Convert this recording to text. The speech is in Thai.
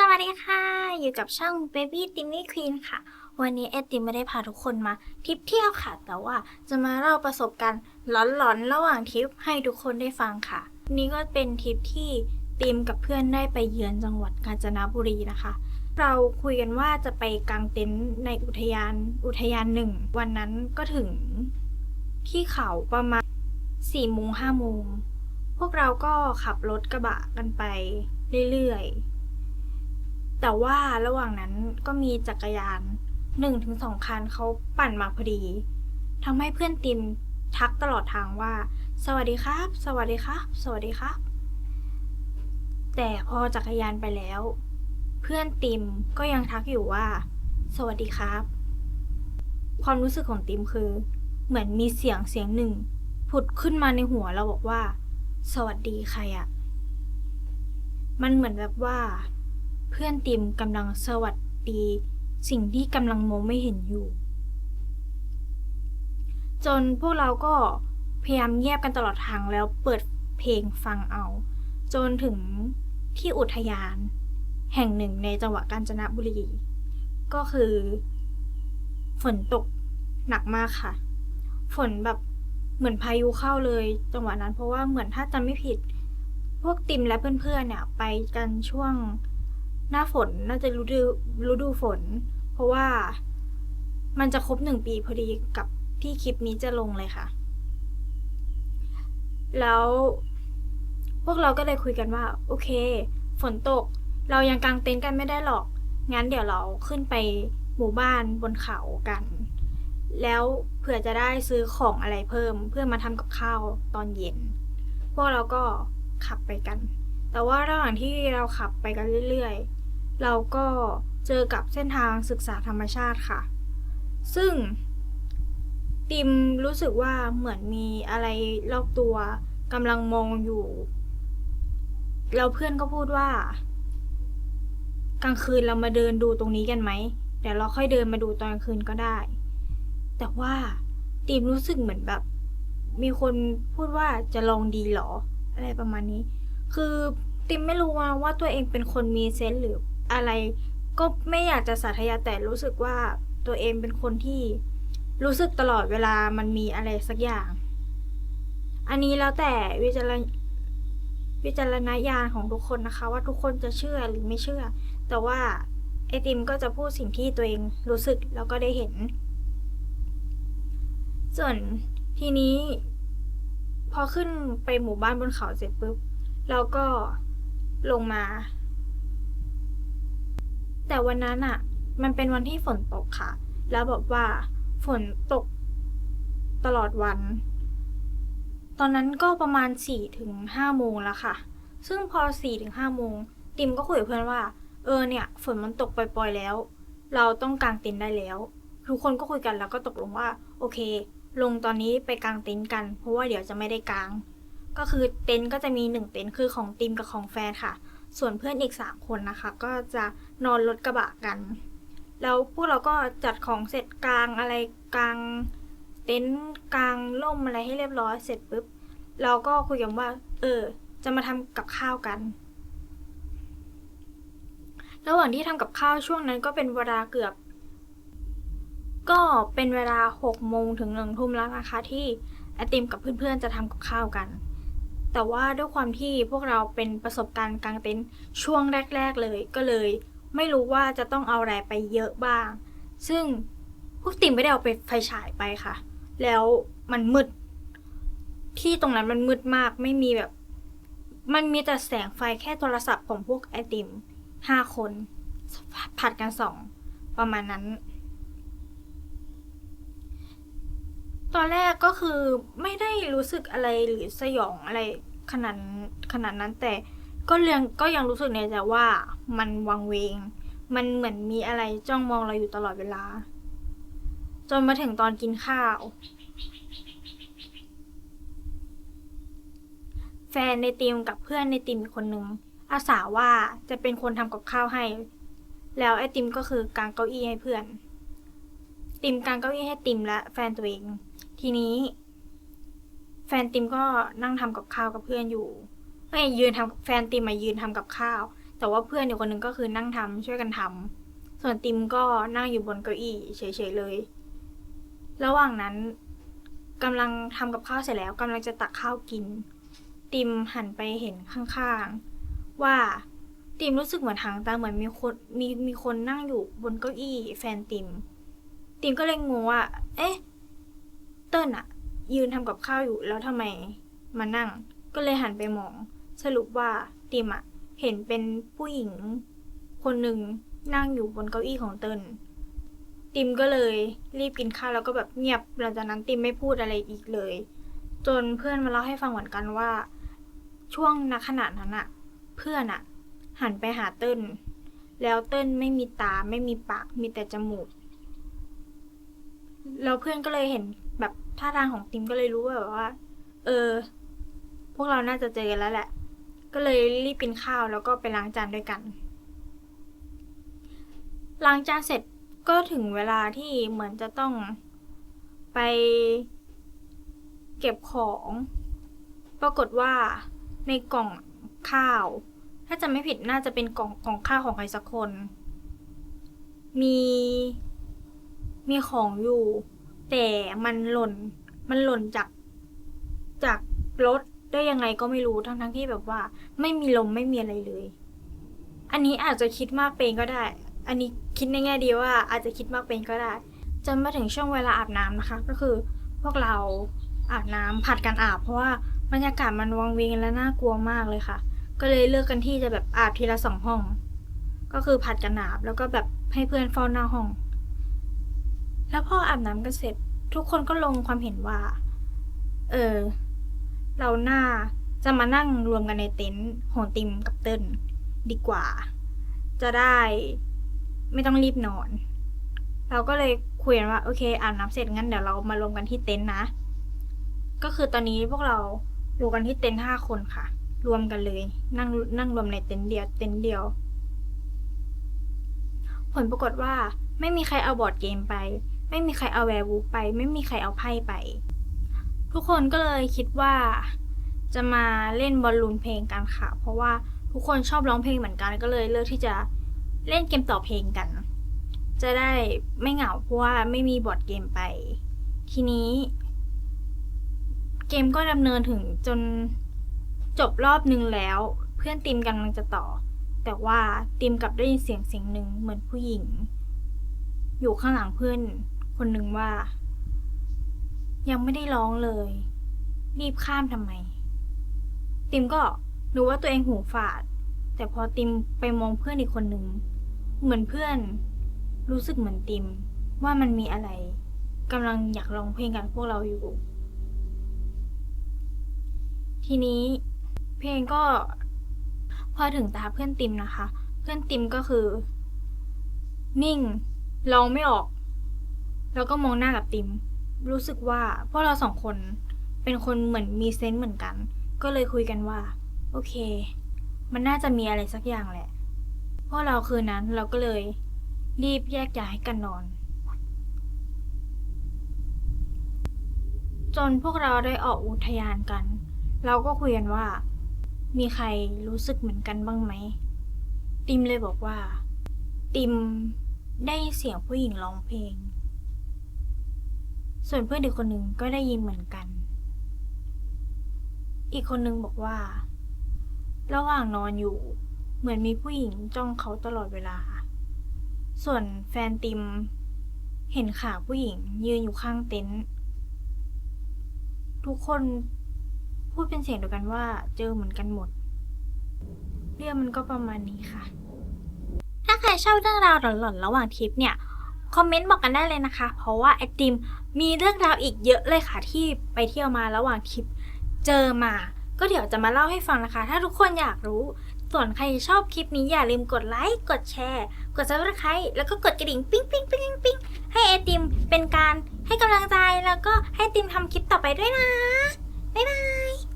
สวัสดีค่ะ อยู่กับช่อง Baby t i m m y Queen ค่ะ วันนี้เอติมไม่ได้พาทุกคนมาทริปเที่ยวค่ะ แต่ว่าจะมาเล่าประสบการณ์หลอนๆ ระหว่างทริปให้ทุกคนได้ฟังค่ะ นี่ก็เป็นทริปที่ติมกับเพื่อนได้ไปเยือนจังหวัดกาญจนบุรีนะคะ เราคุยกันว่าจะไปกางเต็นท์ในอุทยานอุทยานหนึ่ง วันนั้นก็ถึงที่เขาประมาณ4โมง5โมง พวกเราก็ขับรถกระบะกันไปเรื่อยๆ แต่ว่าระหว่างนั้นก็มีจักรยานหนึ่งถึงสองคันเขาปั่นมาพอดีทำให้เพื่อนติมทักตลอดทางว่า สวัสดีครับ สวัสดีครับ สวัสดีครับ แต่พอจักรยานไปแล้ว เพื่อนติมก็ยังทักอยู่ว่า สวัสดีครับ ความรู้สึกของติมคือ เหมือนมีเสียงเสียงหนึ่ง ผุดขึ้นมาในหัวเราบอกว่า สวัสดีใครอะมันเหมือนแบบว่า เพื่อนติมกำลังสวัสดี สิ่งที่กำลังมองไม่เห็นอยู่ จนพวกเราก็พยายามเงียบกันตลอดทางแล้วเปิดเพลงฟังเอา จนถึงที่อุทยาน แห่งหนึ่งในจังหวัดกาญจนบุรี ก็คือ ฝนตกหนักมากค่ะ ฝนแบบเหมือนพายุเข้าเลยจังหวะนั้นเพราะว่าเหมือนถ้าจำไม่ผิด พวกติมและเพื่อนๆเนี่ย ไปกันช่วง หน้าฝนน่าจะฤดูฤดูฝน เพราะว่ามันจะครบหนึ่งปีพอดีกับที่คลิปนี้จะลงเลยค่ะ แล้วพวกเราก็เลยคุยกันว่า โอเค ฝนตก เรายังกางเต็นท์กันไม่ได้หรอก งั้นเดี๋ยวเราขึ้นไปหมู่บ้านบนเขากัน แล้วเผื่อจะได้ซื้อของอะไรเพิ่ม เพื่อมาทำกับข้าวตอนเย็น พวกเราก็ขับไปกัน แต่ว่าระหว่างที่เราขับไปกันเรื่อยๆ เราก็เจอกับเส้นทางศึกษาธรรมชาติค่ะ ซึ่งติมรู้สึกว่าเหมือนมีอะไรรอบตัวกำลังมองอยู่แล้วเพื่อนก็พูดว่า กลางคืนเรามาเดินดูตรงนี้กันไหมเดี๋ยวเราค่อยเดินมาดูตอนกลางคืนก็ได้ แต่ว่าติมรู้สึกเหมือนแบบ มีคนพูดว่าจะลองดีเหรอ อะไรประมาณนี้ คือติมไม่รู้ว่าว่าตัวเองเป็นคนมีเซนส์หรือ อะไร ก็ไม่อยากจะสาธยายแต่รู้สึกว่าตัวเองเป็นคนที่รู้สึกตลอดเวลามันมีอะไรสักอย่าง อันนี้แล้วแต่วิจารณวิจารณญาณของทุกคนนะคะ ว่าทุกคนจะเชื่อหรือไม่เชื่อ แต่ว่าไอติมก็จะพูดสิ่งที่ตัวเองรู้สึกแล้วก็ได้เห็น ส่วนทีนี้ พอขึ้นไปหมู่บ้านบนเขาเสร็จปุ๊บเราก็ลงมา แต่วันนั้นอะมันเป็นวันที่ฝนตกค่ะ แล้วแบบว่าฝนตกตลอดวัน ตอนนั้นก็ประมาณ4ี่ถึงห้าโมงแล้วค่ะ ซึ่งพอ4ี่ถึงห้าโมงติมก็คุยกับเพื่อนว่า เออเนี่ย ฝนมันตกปล่อยๆแล้ว เราต้องกางเต็นท์ได้แล้ว ทุกคนก็คุยกันแล้วก็ตกลงว่า โอเค ลงตอนนี้ไปกางเต็นท์กัน เพราะว่าเดี๋ยวจะไม่ได้กาง ก็คือเต็นท์ก็จะมีหนึ่งเต็นท์คือของติมกับของแฟนค่ะ ส่วนเพื่อนอีกสามคนนะคะ ก็จะ นอนรถกระบะกัน แล้วพวกเราก็จัดของเสร็จกลางอะไรกลางเต็นท์กลางร่มอะไรให้เรียบร้อยเสร็จปุ๊บเราก็คุยกันว่า เออ จะมาทำกับข้าวกัน ระหว่างที่ทำกับข้าวช่วงนั้นก็เป็นเวลาเกือบ ก็เป็นเวลาหกโมงถึงหนึ่งทุ่มแล้วนะคะที่ไอติมกับเพื่อนๆจะทำกับข้าวกัน แต่ว่าด้วยความที่พวกเราเป็นประสบการณ์กลางเต็นท์ช่วงแรก ๆเลยก็เลย ไม่รู้ว่าจะต้องเอาอะไรไปเยอะบ้าง ซึ่งพวกติมไม่ได้เอาไปไฟฉายไปค่ะ แล้วมันมืด ที่ตรงนั้นมันมืดมากไม่มีแบบ มันมีแต่แสงไฟแค่โทรศัพท์ของพวกไอติมห้าคนผัดกันสองประมาณนั้น ตอนแรกก็คือไม่ได้รู้สึกอะไรหรือสยองอะไรขนาดขนาดนั้นแต่ ก็เรื่องก็ยังรู้สึกในใจว่ามันวังเวง มันเหมือนมีอะไรจ้องมองเราอยู่ตลอดเวลา จนมาถึงตอนกินข้าว แฟนในทีมกับเพื่อนในทีมอีกคนนึงอาสาว่าจะเป็นคนทำกับข้าวให้ แล้วไอติมก็คือกางเก้าอี้ให้เพื่อน ติมกางเก้าอี้ให้ติมและแฟนตัวเอง ทีนี้ แฟนติมก็นั่งทำกับข้าวกับเพื่อนอยู่ ไม่ยืนทำแฟนติมมายืนทำกับข้าว แต่ว่าเพื่อนอีกคนหนึ่งก็คือนั่งทำช่วยกันทำส่วนติมก็นั่งอยู่บนเก้าอี้เฉยๆเลย ระหว่างนั้นกำลังทำกับข้าวเสร็จแล้วกำลังจะตักข้าวกิน ติมหันไปเห็นข้างๆ ว่าติมรู้สึกเหมือนหางตาเหมือนมีคนมีมีคนนั่งอยู่บนเก้าอี้แฟนติม ติมก็เลยงงว่า เอ๊ะ เติ้ลอะยืนทำกับข้าวอยู่แล้วทำไมมานั่ง ก็เลยหันไปมอง สรุปว่าติมอะเห็นเป็นผู้หญิงคนหนึ่งนั่งอยู่บนเก้าอี้ของเติ้ลติมก็เลยรีบกินข้าวแล้วก็แบบเงียบหลังจากนั้นติมไม่พูดอะไรอีกเลย จนเพื่อนมาเล่าให้ฟังเหมือนกันว่า ช่วงนักขณะนั้นอะเพื่อนอะหันไปหาเติ้ลแล้วเติ้ลไม่มีตาไม่มีปากมีแต่จมูกแล้วเพื่อนก็เลยเห็นแบบท่าทางของติมก็เลยรู้ว่าแบบว่า เออ พวกเราน่าจะเจอกันแล้วแหละ ก็เลยรีบกินข้าวแล้วก็ไปล้างจานด้วยกัน ล้างจานเสร็จก็ถึงเวลาที่เหมือนจะต้องไปเก็บของ ปรากฏว่าในกล่องข้าว ถ้าจะไม่ผิดน่าจะเป็นกล่องกล่องข้าวของใครสักคน มีมีของอยู่ แต่มันหล่น มันหล่นจากจากรถ ได้ยังไงก็ไม่รู้ทั้งทั้งที่แบบว่า ไม่มีลมไม่มีอะไรเลย อันนี้อาจจะคิดมากเป็นก็ได้ อันนี้คิดในแง่ดีว่า อาจจะคิดมากเป็นก็ได้จนมาถึงช่วงเวลาอาบน้ำนะคะ ก็คือพวกเราอาบน้ำผัดกันอาบ เพราะว่าบรรยากาศมันวังเวงและน่ากลัวมากเลยค่ะ ก็เลยเลือกกันที่จะแบบอาบทีละสองห้อง ก็คือผัดกันอาบแล้วก็แบบให้เพื่อนเฝ้าหน้าห้อง แล้วพออาบน้ำกันเสร็จ ทุกคนก็ลงความเห็นว่า เออ เราหน้าจะมานั่งรวมกันในเต็นท์ของติมกับเติ้ลดีกว่า จะได้ไม่ต้องรีบนอน เราก็เลยคุยกันว่า โอเคอาบน้ำเสร็จงั้นเดี๋ยวเรามารวมกันที่เต็นท์นะ ก็คือตอนนี้พวกเราอยู่กันที่เต็นท์ห้าคนค่ะ รวมกันเลย นั่งนั่งรวมในเต็นท์เดียวเต็นท์เดียว ผลปรากฏว่าไม่มีใครเอาบอร์ดเกมไป ไม่มีใครเอาแวร์วูไป ไม่มีใครเอาไพ่ไป ทุกคนก็เลยคิดว่า จะมาเล่นบอลลูนเพลงกันค่ะ เพราะว่าทุกคนชอบร้องเพลงเหมือนกันก็เลยเลือกที่จะเล่นเกมต่อเพลงกัน จะได้ไม่เหงาเพราะว่าไม่มีบอร์ดเกมไป ทีนี้ เกมก็ดำเนินถึงจนจบรอบหนึ่งแล้ว เพื่อนติมกำลังจะต่อ แต่ว่าติมกลับได้ยินเสียงเสียงหนึ่งเหมือนผู้หญิง อยู่ข้างหลังเพื่อนคนหนึ่งว่า ยังไม่ได้ร้องเลย รีบข้ามทำไม ติมก็รู้ว่าตัวเองหูฝาด แต่พอติมไปมองเพื่อนอีกคนหนึ่ง เหมือนเพื่อน รู้สึกเหมือนติม ว่ามันมีอะไรกำลังอยากร้องเพลงกันพวกเราอยู่ ทีนี้เพลงก็ พอถึงตาเพื่อนติมนะคะ เพื่อนติมก็คือ นิ่งร้องไม่ออก แล้วก็มองหน้ากับติม รู้สึกว่าพวกเราสองคนเป็นคนเหมือนมีเซนส์เหมือนกัน ก็เลยคุยกันว่า โอเค มันน่าจะมีอะไรสักอย่างแหละพวกเราคืนนั้นเราก็เลย รีบแยกย้ายกันนอน จนพวกเราได้ออกอุทยานกัน เราก็คุยกันว่า มีใครรู้สึกเหมือนกันบ้างไหม ติมเลยบอกว่า ติมได้เสียงผู้หญิงร้องเพลง ส่วนเพื่อนอีกคนหนึ่งก็ได้ยินเหมือนกัน อีกคนหนึ่งบอกว่า ระหว่างนอนอยู่ เหมือนมีผู้หญิงจ้องเขาตลอดเวลา ส่วนแฟนติม เห็นขาผู้หญิงยืนอยู่ข้างเต็นท์ทุกคนพูดเป็นเสียงเดียวกันว่าเจอเหมือนกันหมด เรื่องมันก็ประมาณนี้ค่ะ ถ้าใครชอบเรื่องราวหลอนๆระหว่างทริปเนี่ย คอมเมนต์บอกกันได้เลยนะคะ เพราะว่าไอติม มีเรื่องราวอีกเยอะเลยค่ะที่ไปเที่ยวมาระหว่างทริปเจอมา ก็เดี๋ยวจะมาเล่าให้ฟังนะคะ ถ้าทุกคนอยากรู้ ส่วนใครชอบคลิปนี้อย่าลืมกดไลค์กดแชร์ กดซับสไครต์แล้วก็กดกระดิ่งปิ๊งปิ๊งปิ๊งปิ๊งงให้ไอติมเป็นการให้กำลังใจแล้วก็ให้ติมทำคลิปต่อไปด้วยนะบ๊ายบาย